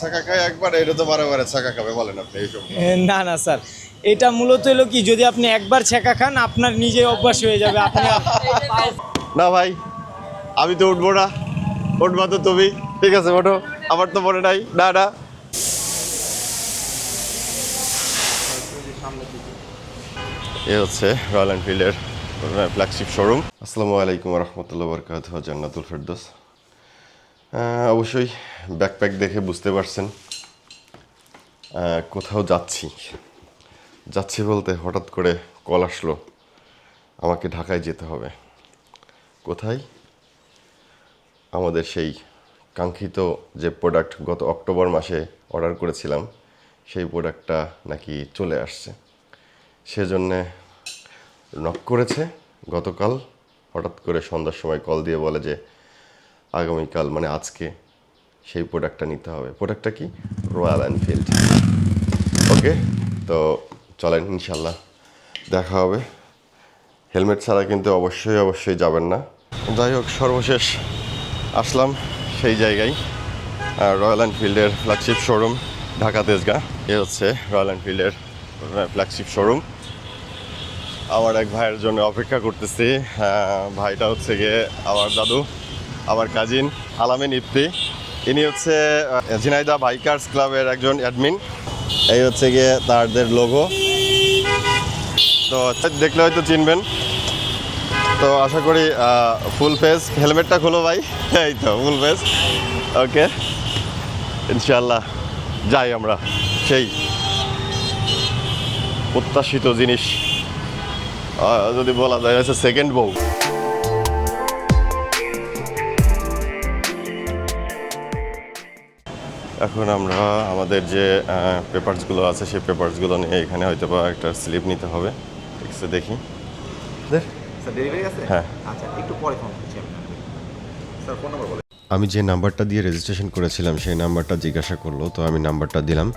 ছাকা একবার এটা তো বারে বারে ছাকা খাবে বলেন আপনি এইসব না না স্যার। এটা মূলত হলো কি যদি আপনি একবার ছেঁকা খান আপনার নিজে অভ্যাস হয়ে যাবে আপনি না ভাই আমি তো উঠবো না। উঠবা তো তুমি। ঠিক আছে ওঠো। আমার তো মনে নাই। না না। এ হচ্ছে রয়্যাল এনফিল্ডের ফ্ল্যাগশিপ শোরুম আসসালামু আলাইকুম রহমতুল্লাহ বরকাত জান্নাতুল ফেরদোস। অবশ্যই ব্যাকপ্যাক দেখে বুঝতে পারছেন কোথাও যাচ্ছি। যাচ্ছি বলতে হঠাৎ করে কল আসলো, আমাকে ঢাকায় যেতে হবে। কোথায়? আমাদের সেই কাঙ্ক্ষিত যে প্রোডাক্ট গত অক্টোবর মাসে অর্ডার করেছিলাম, সেই প্রোডাক্টটা নাকি চলে আসছে। সেজন্যে নক করেছে। গতকাল হঠাৎ করে সন্ধ্যার সময় কল দিয়ে বলে যে আগামীকাল মানে আজকে সেই প্রোডাক্টটা নিতে হবে। প্রোডাক্টটা কি? রয়্যাল এনফিল্ড ওকে তো চলেন ইনশাল্লাহ দেখা হবে। হেলমেট ছাড়া কিন্তু অবশ্যই অবশ্যই যাবেন না। যাই হোক, সর্বশেষ আসলাম সেই জায়গায় রয়্যাল এনফিল্ডের ফ্ল্যাগশিপ শোরুম ঢাকা তেজগা। এ হচ্ছে রয়্যাল এনফিল্ডের ফ্ল্যাগশিপ শোরুম আমার এক ভাইয়ের জন্য অপেক্ষা করতেছি। ভাইটা হচ্ছে গিয়ে আমার দাদু। আমার কাজিন আলামিন ইফতি। ইনি হচ্ছে আহ, ঝিনাইদহ বাইকার্স ক্লাবের একজন অ্যাডমিন এই হচ্ছে গিয়ে তাদের লোগো তো দেখলে হয়তো চিনবেন। তো আশা করি ফুল ফেস হেলমেটটা খুলো ভাই। এই তো ফুল ফেস ওকে ইনশাল্লাহ যাই আমরা। সেই প্রত্যাশিত জিনিস। যদি বলা যায় হচ্ছে সেকেন্ড বউ। এখন আমরা আমাদের যে পেপারসগুলো আছে সেই পেপারসগুলো নিয়ে এখানে হয়তো বা একটা স্লিপ নিতে হবে। ঠিক আছে দেখি। হ্যাঁ। আচ্ছা একটু পরে ফোন করছি স্যার ফোন নাম্বার আমি যে নাম্বারটা দিয়ে রেজিস্ট্রেশন করেছিলাম সেই নাম্বারটা জিজ্ঞাসা করল তো আমি নাম্বারটা দিলাম।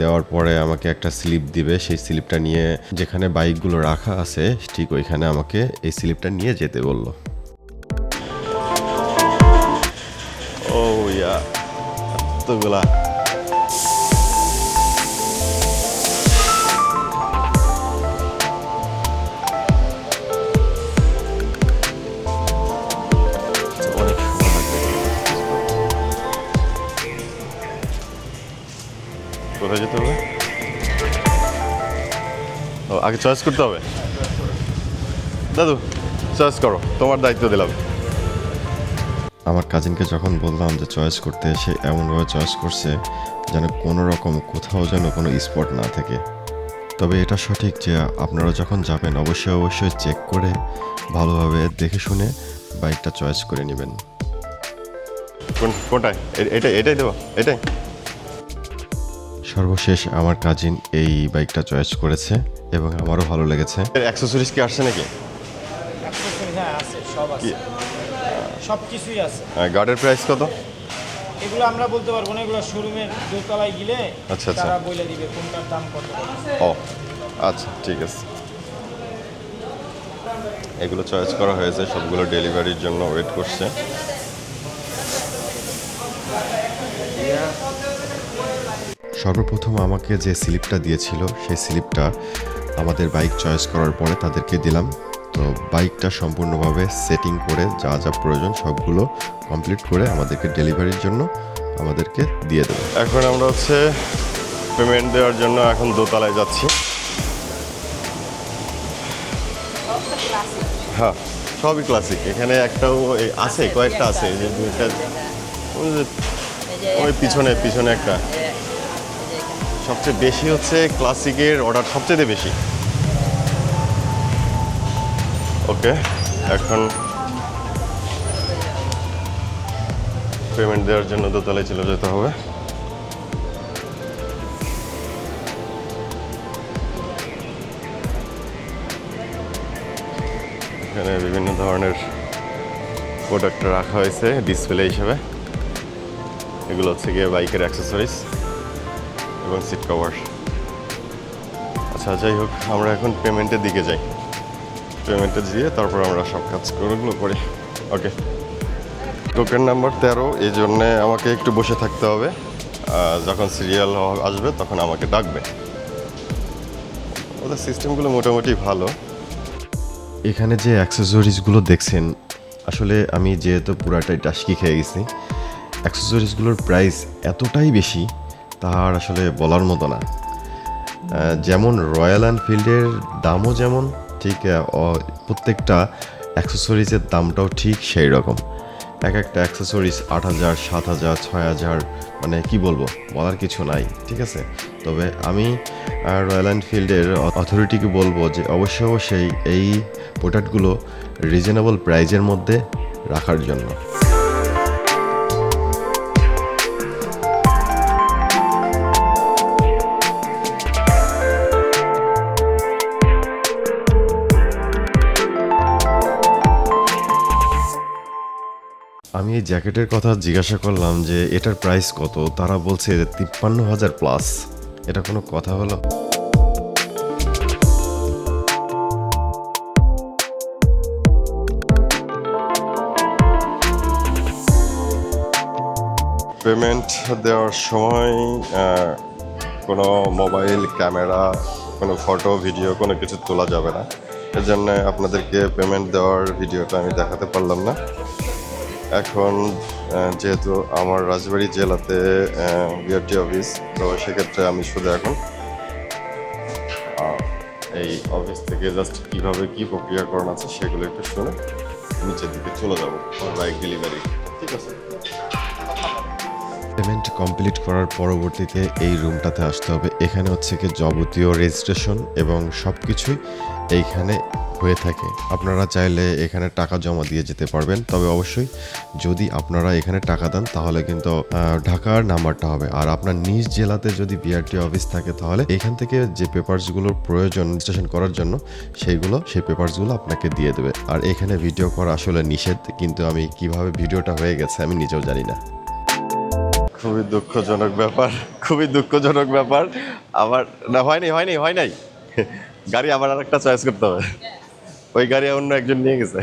দেওয়ার পরে আমাকে একটা স্লিপ দিবে সেই স্লিপটা নিয়ে যেখানে বাইকগুলো রাখা আছে ঠিক ওইখানে আমাকে এই স্লিপটা নিয়ে যেতে বলল। ও ইয়া। লাগবে কোথায় যেতে হবে? ও, আগে চয়েস করতে হবে। দাদু চয়েস করো, তোমার দায়িত্ব দিলাম। আমার কাজিনকে যখন বললাম যে চয়েস করতে সে এমনভাবে চয়েস করছে যেন কোনো রকম কোথাও যেন কোনো স্পট না থাকে। তবে এটা সঠিক যে আপনারা যখন যাবেন অবশ্যই অবশ্যই চেক করে ভালোভাবে দেখে শুনে বাইকটা চয়েস করে নেবেন। কোনটায়? এটাই এটাই দেবো এটাই। সর্বশেষ আমার কাজিন এই বাইকটা চয়েস করেছে এবং আমারও ভালো লেগেছে। অ্যাক্সেসরিজ কি আসছে নাকি? হ্যাঁ আছে সব আছে। সব কিছুই আছে গার্ডের প্রাইস কত? এগুলো আমরা বলতে পারব না এগুলো শোরুমের দোতলায় গেলে আচ্ছা, আচ্ছা। তারা বলে দিবে কোনটার দাম কত ও আচ্ছা ঠিক আছে। এগুলো চয়েস করা হয়েছে সবগুলো ডেলিভারির জন্য ওয়েট করছে। সর্বপ্রথম আমাকে যে স্লিপটা দিয়েছিল সেই স্লিপটা আমাদের বাইক চয়েস করার পরে তাদেরকে দিলাম। তো বাইকটা সম্পূর্ণভাবে সেটিং করে যা যা প্রয়োজন সবগুলো কমপ্লিট করে আমাদেরকে ডেলিভারির জন্য আমাদেরকে দিয়ে দেবে। এখন আমরা হচ্ছে পেমেন্ট দেওয়ার জন্য এখন দোতলায় যাচ্ছি। হ্যাঁ সবই ক্লাসিক এখানে একটাও আছে, কয়েকটা আছে যে ওই পিছনে পিছনে একটা। সবচেয়ে বেশি হচ্ছে ক্লাসিকের অর্ডার সবচেয়ে বেশি। ওকে, এখন পেমেন্ট দেওয়ার জন্য দোতলায় চলে যেতে হবে। এখানে বিভিন্ন ধরনের প্রোডাক্ট রাখা হয়েছে ডিসপ্লে হিসেবে। এগুলো হচ্ছে গিয়ে বাইকের অ্যাক্সেসরিজ এবং সিট কভার আচ্ছা যাই হোক, আমরা এখন পেমেন্টের দিকে যাই। পেমেন্টে দিয়ে তারপর আমরা সব কাজ করগুলো করি। ওকে টোকেন নাম্বার তেরো, এই জন্যে আমাকে একটু বসে থাকতে হবে। যখন সিরিয়াল আসবে তখন আমাকে ডাকবে। ওদের সিস্টেমগুলো মোটামুটি ভালো। এখানে যে অ্যাক্সেসরিজগুলো দেখছেন, আসলে আমি যেহেতু পুরাটাই টাস্কি খেয়ে গেছি অ্যাক্সেসরিজগুলোর প্রাইস এতটাই বেশি তার আসলে বলার মতো না। যেমন রয়্যাল এনফিল্ডের দামও যেমন ঠিক প্রত্যেকটা অ্যাক্সেসরিজের দামটাও ঠিক সেই রকম। এক একটা অ্যাক্সেসরিজ আট হাজার, সাত হাজার, ছয় হাজার মানে কি বলব, বলার কিছু নাই, ঠিক আছে? তবে আমি রয়্যাল এনফিল্ডের অথরিটিকে বলব যে অবশ্যই অবশ্যই এই প্রোডাক্টগুলো রিজনেবল প্রাইজের মধ্যে রাখার জন্য। এই জ্যাকেটের কথা জিজ্ঞাসা করলাম যে, এটার প্রাইস কত? তারা বলছে, তিপ্পান্ন হাজার প্লাস এটা কোনো কথা হলো? পেমেন্ট দেওয়ার সময় কোনো মোবাইল ক্যামেরা কোনো ফটো ভিডিও কোনো কিছু তোলা যাবে না। এর জন্য আপনাদেরকে পেমেন্ট দেওয়ার ভিডিওটা আমি দেখাতে পারলাম না। এখন যেহেতু আমার রাজবাড়ি জেলাতে বিআরটি অফিস, তো সেক্ষেত্রে আমি শুধু এখন এই অফিস থেকে জাস্ট কীভাবে কী প্রক্রিয়াকরণ আছে সেগুলো একটু শুনে নিচের দিকে চলে যাব বাইক ডেলিভারি ঠিক আছে? পেমেন্ট কমপ্লিট করার পরবর্তীতে এই রুমটাতে আসতে হবে। এখানে হচ্ছে কি যাবতীয় রেজিস্ট্রেশন এবং সব কিছুই এইখানে হয়ে থাকে। আপনারা চাইলে এখানে টাকা জমা দিয়ে যেতে পারবেন। তবে অবশ্যই যদি আপনারা এখানে টাকা দেন, তাহলে কিন্তু ঢাকার নাম্বারটা হবে। আর আপনার নিজ জেলাতে যদি বিআরটি অফিস থাকে, তাহলে এখান থেকে যে পেপারসগুলোর প্রয়োজন রেজিস্ট্রেশন করার জন্য, সেইগুলো, সেই পেপারসগুলো আপনাকে দিয়ে দেবে। আর এখানে ভিডিও করা আসলে নিষেধ, কিন্তু আমি কীভাবে ভিডিওটা হয়ে গেছে, আমি নিজেও জানি না। খুবই দুঃখজনক ব্যাপার, খুবই দুঃখজনক ব্যাপার। আমার না, হয়নি হয়নি, হয় নাই। গাড়ি আবার আর একটা চয়েস করতে হবে। ওই গাড়ি অন্য একজন নিয়ে গেছে।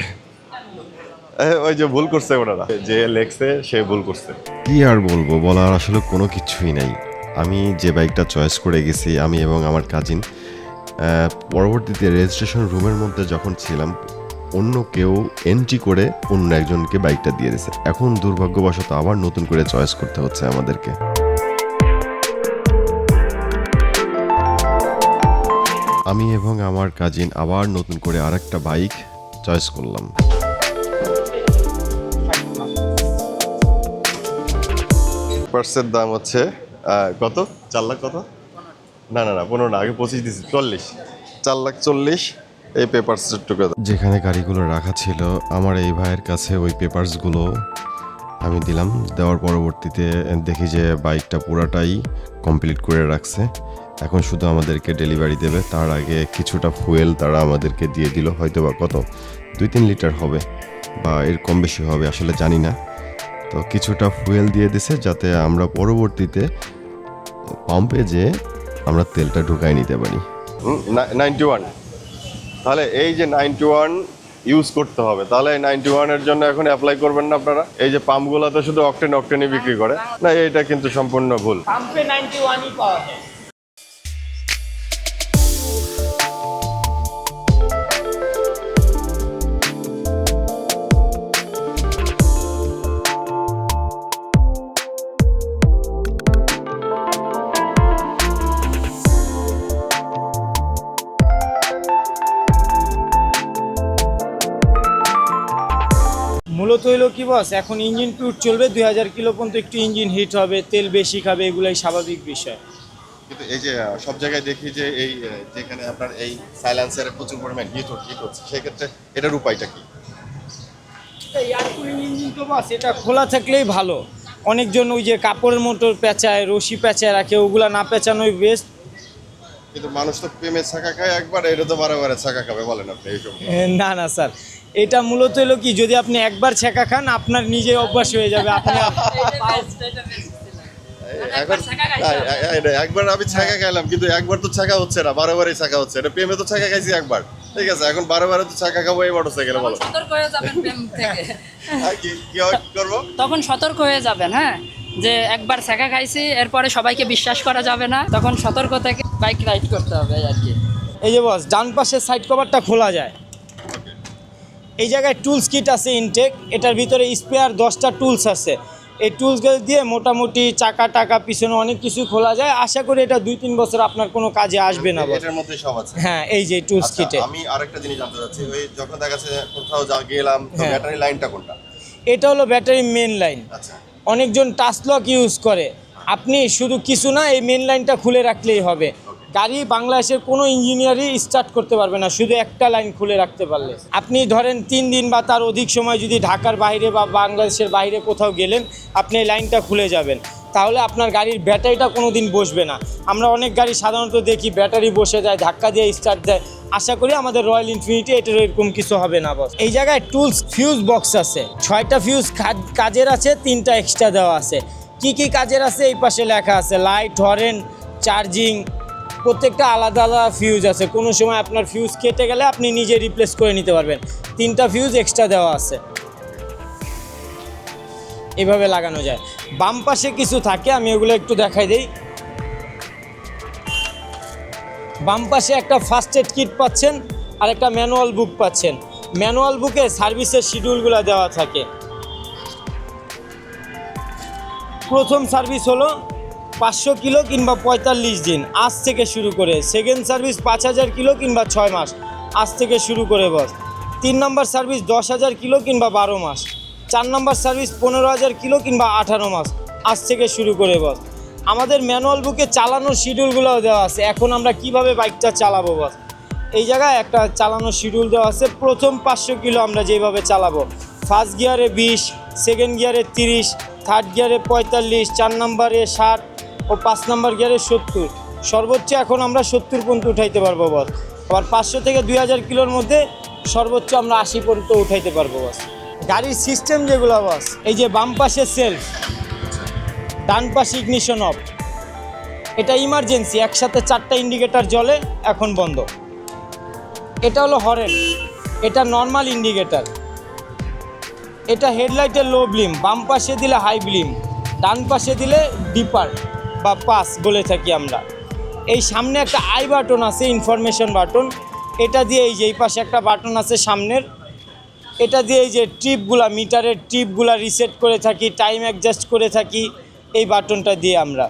ওই যে ভুল করছে ওনারা। যে লেখছে, সে ভুল করছে। কি আর বলব, বলার আসলে কোনো কিছুই নাই। আমি যে বাইকটা চয়েস করে গেছি, আমি এবং আমার কাজিন পরবর্তীতে রেজিস্ট্রেশন রুমের মধ্যে যখন ছিলাম অন্য কেউ এন্ট্রি করে অন্য একজনকে বাইকটা দিয়ে দিছে। এখন দুর্ভাগ্যবশত আবার নতুন করে চয়েস করতে হচ্ছে আমাদেরকে। আমি এবং আমার কাজিন আবার নতুন করে আরেকটা বাইক চয়েস করলাম। পার্সের দাম হচ্ছে কত? চার লাখ কত? না না না, পনেরো না, আগে পঁচিশ দিয়েছি চল্লিশ। চার লাখ চল্লিশ এই পেপারসের টুকরো যেখানে গাড়িগুলো রাখা ছিল আমার এই ভাইয়ের কাছে ওই পেপারসগুলো আমি দিলাম। দেওয়ার পরবর্তীতে দেখি যে বাইকটা পুরাটাই কমপ্লিট করে রাখছে। এখন শুধু আমাদেরকে ডেলিভারি দেবে। তার আগে কিছুটা ফুয়েল তারা আমাদেরকে দিয়ে দিল হয়তো বা কত? দুই তিন লিটার হবে বা এর কম বেশি হবে আসলে জানি না। তো কিছুটা ফুয়েল দিয়ে দিছে যাতে আমরা পরবর্তীতে পাম্পে যে আমরা তেলটা ঢুকাই নিতে পারি। নাইনটি ওয়ান তাহলে এই যে নাইনটি ওয়ান ইউজ করতে হবে, তাহলে এই নাইনটি ওয়ানের জন্য এখন অ্যাপ্লাই করবেন না আপনারা? এই যে পাম্পগুলো তো শুধু অকটেন অকটেনই বিক্রি করে। না এটা কিন্তু সম্পূর্ণ ভুল। পাম্পে নাইনটি ওয়ানই পাওয়া যায়। হইল কি বস এখন ইঞ্জিন ট্যুর চলবে দুই হাজার কিলো পর্যন্ত একটু ইঞ্জিন হিট হবে তেল বেশি খাবে এগুলাই স্বাভাবিক বিষয়। কিন্তু এই যে সব জায়গায় দেখি যে এই যেখানে আপনার এই সাইলেন্সারে প্রচুর পরিমাণ হিট হিট হচ্ছে সেক্ষেত্রে এটার উপায়টা কি? ইঞ্জিন তো বাস এটা খোলা থাকলেই ভালো। অনেকজন ওই যে কাপড়ের মোটর পেঁচায় রশি পেঁচায় রাখে ওগুলা না পেঁচানোই বেস্ট কিন্তু মানুষ তো প্রেমে ছাকা খায় একবার এটা তো বারে ছাকা খাবে বলেন আপনি এইসব। না না স্যার। এটা মূলত হলো কি যদি আপনি একবার ছেঁকা খান আপনার নিজে অভ্যাস হয়ে যাবে আপনি একবার আমি ছাকা খাইলাম কিন্তু একবার তো ছাকা হচ্ছে না বারে বারে ছাকা হচ্ছে। এটা প্রেমে তো ছাকা খাইছি একবার। ঠিক আছে এখন বারে বারে তো ছাকা খাব এই মোটরসাইকেলে বলো। সতর্ক হয়ে যাবেন প্রেম থেকে। কি কি কি করব? তখন সতর্ক হয়ে যাবেন হ্যাঁ? যে একবার শেখা খাইছি এরপরে সবাইকে বিশ্বাস করা যাবে না তখন সতর্ক থেকে বাইক রাইড করতে হবে আর কি। এই যে বস ডান পাশের সাইড কভারটা খোলা যায়। এই জায়গায় টুলস কিট আছে ইনটেক এটার ভিতরে স্পেয়ার দশটা টুলস আছে। এই টুলসগুলো দিয়ে মোটামুটি চাকা টাকা পিছনে অনেক কিছু খোলা যায়। আশা করি এটা দুই তিন বছর আপনার কোনো কাজে আসবে না বস এটার মধ্যে সব আছে। হ্যাঁ এই যে টুলস আচ্ছা, কিটে আমি আরেকটা জিনিস জানতে চাচ্ছি ওই যখন দেখা যাচ্ছে কোথাও যা গেলাম তো। ব্যাটারি লাইনটা কোনটা? এটা হলো ব্যাটারি মেন লাইন আচ্ছা। অনেকজন টাচলক ইউজ করে। আপনি শুধু কিছু না, এই মেন লাইনটা খুলে রাখলেই হবে। গাড়ি বাংলাদেশের কোনো ইঞ্জিনিয়ারই স্টার্ট করতে পারবে না, শুধু একটা লাইন খুলে রাখতে পারলে। আপনি ধরেন তিন দিন বা তার অধিক সময় যদি ঢাকার বাইরে বা বাংলাদেশের বাইরে কোথাও গেলেন, আপনি এই লাইনটা খুলে যাবেন। তাহলে আপনার গাড়ির ব্যাটারিটা কোনো দিন বসবে না। আমরা অনেক গাড়ি সাধারণত দেখি ব্যাটারি বসে যায়, ধাক্কা দিয়ে স্টার্ট দেয়। আশা করি আমাদের রয়্যাল ইনফিনিটি এটার এরকম কিছু হবে না বস এই জায়গায় টুলস ফিউজ বক্স আছে। ছয়টা ফিউজ কাজের আছে, তিনটা এক্সট্রা দেওয়া আছে। কি কি কাজের আছে? এই পাশে লেখা আছে লাইট হরেন চার্জিং প্রত্যেকটা আলাদা আলাদা ফিউজ আছে। কোনো সময় আপনার ফিউজ কেটে গেলে আপনি নিজে রিপ্লেস করে নিতে পারবেন। তিনটা ফিউজ এক্সট্রা দেওয়া আছে। এভাবে লাগানো যায়। বাম পাশে কিছু থাকে, আমি ওগুলো একটু দেখাই দিই। বাম পাশে একটা ফার্স্ট এড কিট পাচ্ছেন, আর একটা ম্যানুয়াল বুক পাচ্ছেন। ম্যানুয়াল বুকে সার্ভিসের শিডিউলগুলো দেওয়া থাকে। প্রথম সার্ভিস হলো পাঁচশো কিলো কিংবা পঁয়তাল্লিশ দিন, আজ থেকে শুরু করে। সেকেন্ড সার্ভিস পাঁচ হাজার কিলো কিংবা ছয় মাস, আজ থেকে শুরু করে বস। তিন নম্বর সার্ভিস দশ হাজার কিলো কিংবা বারো মাস। চার নম্বর সার্ভিস পনেরো হাজার কিলো কিংবা আঠারো মাস। আজ থেকে শুরু করে বস। আমাদের ম্যানুয়াল বুকে চালানোর শিডিউলগুলোও দেওয়া আছে। এখন আমরা কীভাবে বাইকটা চালাবো বস? এই জায়গায় একটা চালানোর শিডিউল দেওয়া আছে। প্রথম পাঁচশো কিলো আমরা যেভাবে চালাবো। ফার্স্ট গিয়ারে বিশ, সেকেন্ড গিয়ারে তিরিশ, থার্ড গিয়ারে পঁয়তাল্লিশ, চার নম্বরে ষাট ও পাঁচ নম্বর গিয়ারে সত্তর। সর্বোচ্চ এখন আমরা সত্তর পর্যন্ত উঠাইতে পারব বস। আবার পাঁচশো থেকে দুই হাজার কিলোর মধ্যে সর্বোচ্চ আমরা আশি পর্যন্ত উঠাইতে পারব বস। গাড়ির সিস্টেম যেগুলো বস, এই যে বাম পাশে সেলফ ডান পাশে ইগনিশন অফ এটা ইমার্জেন্সি একসাথে চারটা ইন্ডিকেটার জ্বলে, এখন বন্ধ। এটা হলো হরেন এটা নর্মাল ইন্ডিকেটার এটা হেডলাইটের লো ব্লিম বাম পাশে দিলে হাই ব্লিম ডান পাশে দিলে ডিপার বা পাস বলে থাকি আমরা। এই সামনে একটা আই বাটন আছে ইনফরমেশন বাটন এটা দিয়ে এই যে এই পাশে একটা বাটন আছে সামনের এটা দিয়ে এই যে ট্রিপগুলা মিটারের ট্রিপগুলা রিসেট করে থাকি টাইম অ্যাডজাস্ট করে থাকি এই বাটনটা দিয়ে আমরা।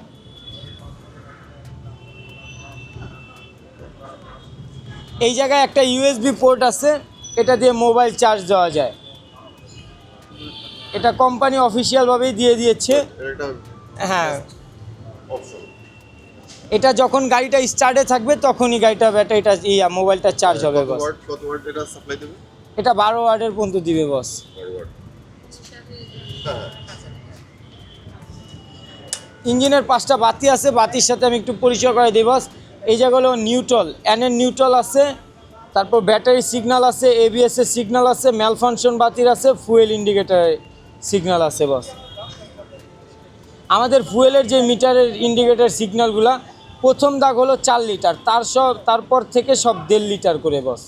এই জায়গায় একটা ইউএসবি পোর্ট আছে এটা দিয়ে মোবাইল চার্জ দেওয়া যায়। এটা কোম্পানি অফিসিয়ালভাবেই দিয়ে দিয়েছে। হ্যাঁ। এটা যখন গাড়িটা স্টার্টে থাকবে তখনই গাড়িটা ব্যাটারিটা ইয়া মোবাইলটা চার্জ হবে কত বস এটা বারো ওয়ার্ডের পর্যন্ত দিবে বস ইঞ্জিনের পাঁচটা বাতি আছে বাতির সাথে আমি একটু পরিচয় করে দিই বস এই জায়গাগুলো নিউট্রল এনের নিউট্রল আছে তারপর ব্যাটারি সিগন্যাল আছে এবিএস এর সিগনাল আছে ম্যালফাংশন বাতির আছে ফুয়েল ইন্ডিকেটারের সিগনাল আছে বস আমাদের ফুয়েলের যে মিটারের ইন্ডিকেটার সিগনালগুলা প্রথম দাগ হলো চার লিটার তার সব তারপর থেকে সব দেড় লিটার করে বস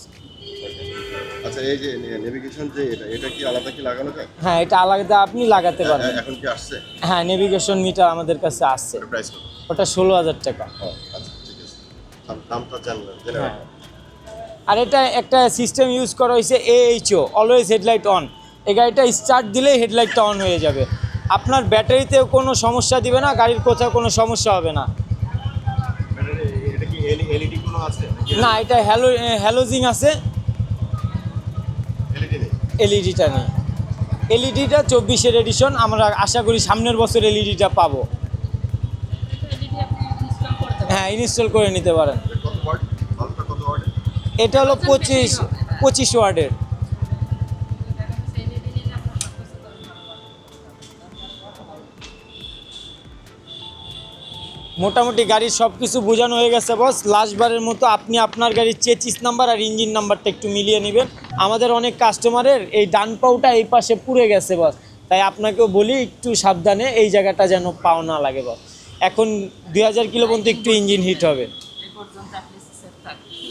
আচ্ছা এই যে নেভিগেশন যে এটা এটা কি আলাদা কি লাগানো যায়? হ্যাঁ এটা আলাদা আপনি লাগাতে পারবেন। এখন কি আসছে? হ্যাঁ নেভিগেশন মিটার আমাদের কাছে আসছে। প্রাইস কত? ওটা ষোলো হাজার টাকা। আচ্ছা ঠিক আছে। দামটা জানলেন হ্যাঁ। আর এটা একটা সিস্টেম ইউজ করা হয়েছে এএইচও অলওয়েজ হেডলাইট অন এই গাড়িটা স্টার্ট দিলেই হেডলাইটটা অন হয়ে যাবে। আপনার ব্যাটারিতেও কোনো সমস্যা দিবে না গাড়ির কোথাও কোনো সমস্যা হবে না। এটা কি এলইডি কোনো আছে? না এটা হ্যালো হ্যালোজিং আছে। এলইডিটা নেই। এলইডিটা চব্বিশের এডিশন আমরা আশা করি সামনের বছর এলইডিটা পাবো। হ্যাঁ ইনস্টল করে নিতে পারেন। এটা হলো পঁচিশ পঁচিশ ওয়ার্ডের মোটামুটি গাড়ির সব কিছু বোঝানো হয়ে গেছে বস লাস্টবারের মতো আপনি আপনার গাড়ির চেচিস নাম্বার আর ইঞ্জিন নাম্বারটা একটু মিলিয়ে নেবেন। আমাদের অনেক কাস্টমারের এই ডান পাউটা এই পাশে পুড়ে গেছে বস তাই আপনাকেও বলি একটু সাবধানে এই জায়গাটা যেন পাও না লাগে বস এখন দুই হাজার কিলো পর্যন্ত একটু ইঞ্জিন হিট হবে।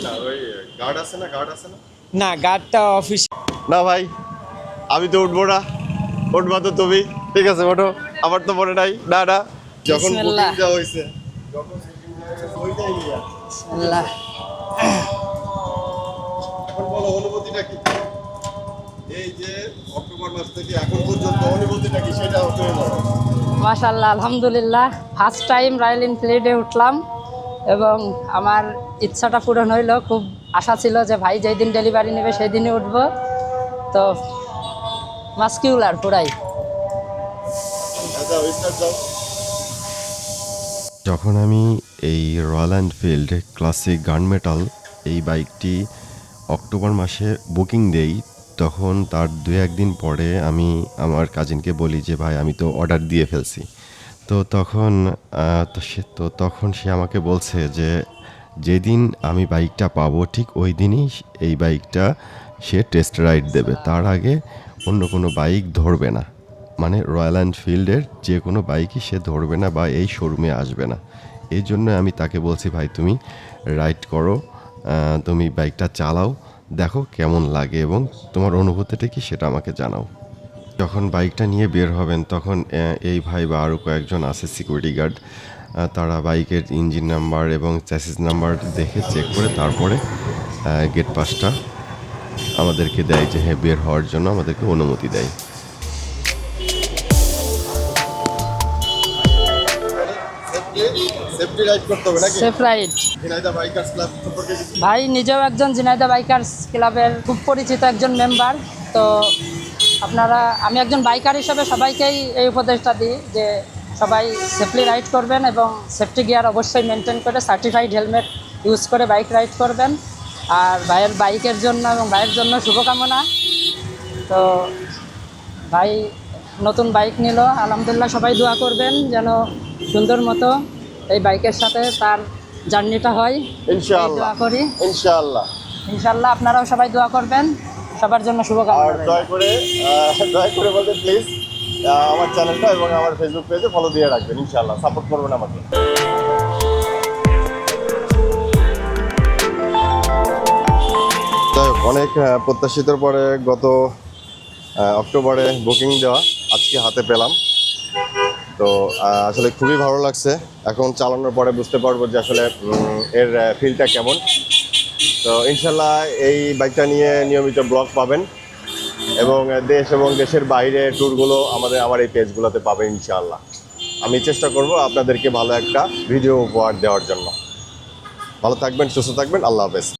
না ওই গার্ড আছে না গার্ড আছে না? না গার্ডটা অফিস না ভাই আমি তো উঠবো না। উঠবা তো তুমি। ঠিক আছে ওঠো। আমার তো মনে নাই। না না। যখন বিসমিল্লাহ। হয়েছে। আল্লাহ এখন বলো অনুভূতিটা কি? এই যে অক্টোবর মাস থেকে এখন পর্যন্ত অনুভূতিটা কি সেটা মাশাল্লাহ আলহামদুলিল্লাহ। ফার্স্ট টাইম রয়্যাল এনফিল্ডে উঠলাম এবং আমার ইচ্ছাটা পূরণ হইল। খুব আশা ছিল যে ভাই যেই দিন ডেলিভারি নেবে সেই দিনই উঠবো। তো মাস্কিউলার পুরাই। আচ্ছা যখন আমি এই Royal Enfield classic gun metal এই বাইকটি অক্টোবর মাসে বুকিং দেই, তখন তার দু একদিন পরে আমি আমার কাজিনকে বলি যে, ভাই, আমি তো অর্ডার দিয়ে ফেলছি। তো তখন সে, তো তখন সে আমাকে বলছে যে, যেদিন আমি বাইকটা পাবো, ঠিক ওই দিনই এই বাইকটা সে টেস্ট রাইড দেবে। তার আগে অন্য কোনো বাইক ধরবে না। মানে রয়্যাল এনফিল্ডের যে কোনো বাইকই সে ধরবে না বা এই শোরুমে আসবে না। এই জন্য আমি তাকে বলছি, ভাই, তুমি রাইড করো তুমি বাইকটা চালাও, দেখো কেমন লাগে এবং তোমার অনুভূতিটা কি সেটা আমাকে জানাও। যখন বাইকটা নিয়ে বের হবেন, তখন এই ভাই বা আরও কয়েকজন আছে সিকিউরিটি গার্ড তারা বাইকের ইঞ্জিন নাম্বার এবং চ্যাসিস নাম্বার দেখে চেক করে তারপরে গেট পাসটা আমাদেরকে দেয় যে হ্যাঁ বের হওয়ার জন্য আমাদেরকে অনুমতি দেয়। সেফটি রাইড করতে হবে নাকি? সেফ রাইড বাইকার্স ক্লাব সম্পর্কে ভাই নিজেও একজন জিনাইদা বাইকার্স ক্লাবের খুব পরিচিত একজন মেম্বার তো আপনারা আমি একজন বাইকার হিসেবে সবাইকেই এই উপদেশটা দিই যে সবাই সেফলি রাইড করবেন এবং সেফটি গিয়ার অবশ্যই মেনটেন করে সার্টিফাইড হেলমেট ইউজ করে বাইক রাইড করবেন। আর ভাইয়ের বাইকের জন্য এবং ভাইয়ের জন্য শুভকামনা। তো ভাই নতুন বাইক নিল আলহামদুলিল্লাহ সবাই দোয়া করবেন যেন সুন্দর মতো এই বাইকের সাথে তার জার্নিটা হয়। ইনশাআল্লাহ। দোয়া করি। ইনশাআল্লাহ। ইনশাল্লাহ আপনারাও সবাই দোয়া করবেন। সবার জন্য আর শুভকামনা রইল। দয়া করে দয়া করে বলতে প্লিজ আমার চ্যানেলটা এবং আমার ফেসবুক পেজে ফলো দিয়ে রাখবেন ইনশাআল্লাহ। সাপোর্ট করবেন আমাকে। অনেক প্রত্যাশিতর পরে গত অক্টোবরে বুকিং দেওয়া আজকে হাতে পেলাম। তো আসলে খুবই ভালো লাগছে। এখন চালানোর পরে বুঝতে পারব যে আসলে এর ফিলটা কেমন। তো ইনশাল্লাহ এই বাইকটা নিয়ে নিয়মিত ব্লগ পাবেন। এবং দেশ এবং দেশের বাইরে ট্যুরগুলো আমাদের আমার এই পেজগুলোতে পাবেন ইনশাআল্লাহ আমি চেষ্টা করব আপনাদেরকে ভালো একটা ভিডিও উপহার দেওয়ার জন্য। ভালো থাকবেন, সুস্থ থাকবেন, আল্লাহ হাফেজ।